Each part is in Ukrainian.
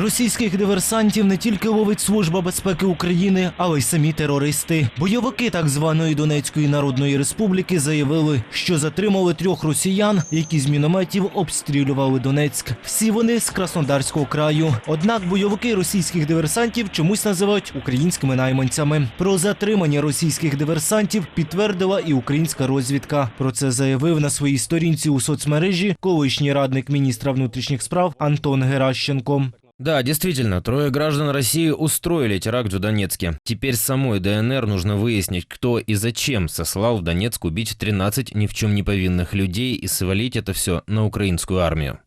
Російських диверсантів не тільки ловить Служба безпеки України, але й самі терористи. Бойовики так званої Донецької Народної Республіки заявили, що затримали трьох росіян, які з мінометів обстрілювали Донецьк. Всі вони з Краснодарського краю. Однак бойовики російських диверсантів чомусь називають українськими найманцями. Про затримання російських диверсантів підтвердила і українська розвідка. Про це заявив на своїй сторінці у соцмережі колишній радник міністра внутрішніх справ Антон Геращенко. Да, действительно, трое граждан России устроили теракт в Донецке. Теперь самой ДНР нужно выяснить, кто и зачем сослал в Донецк убить 13 ни в чем не повинных людей и свалить это все на украинскую армию.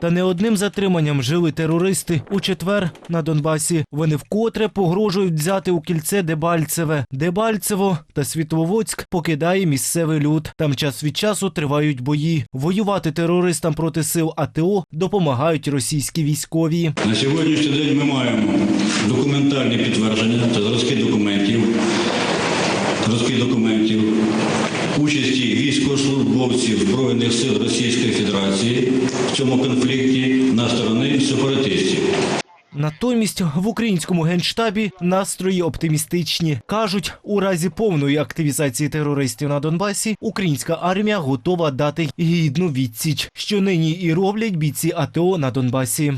Та не одним затриманням жили терористи. У четвер на Донбасі вони вкотре погрожують взяти у кільце Дебальцеве. Дебальцево та Світловодськ покидає місцевий люд. Там час від часу тривають бої. Воювати терористам проти сил АТО допомагають російські військові. На сьогоднішній день ми маємо документальні підтвердження та зразки документів, зразки документів участі військовослужбовців Збройних сил Російської Федерації в цьому конфлікті на сторони сепаратистів. Натомість в українському генштабі настрої оптимістичні. кажуть, у разі повної активізації терористів на Донбасі українська армія готова дати гідну відсіч, що нині і роблять бійці АТО на Донбасі.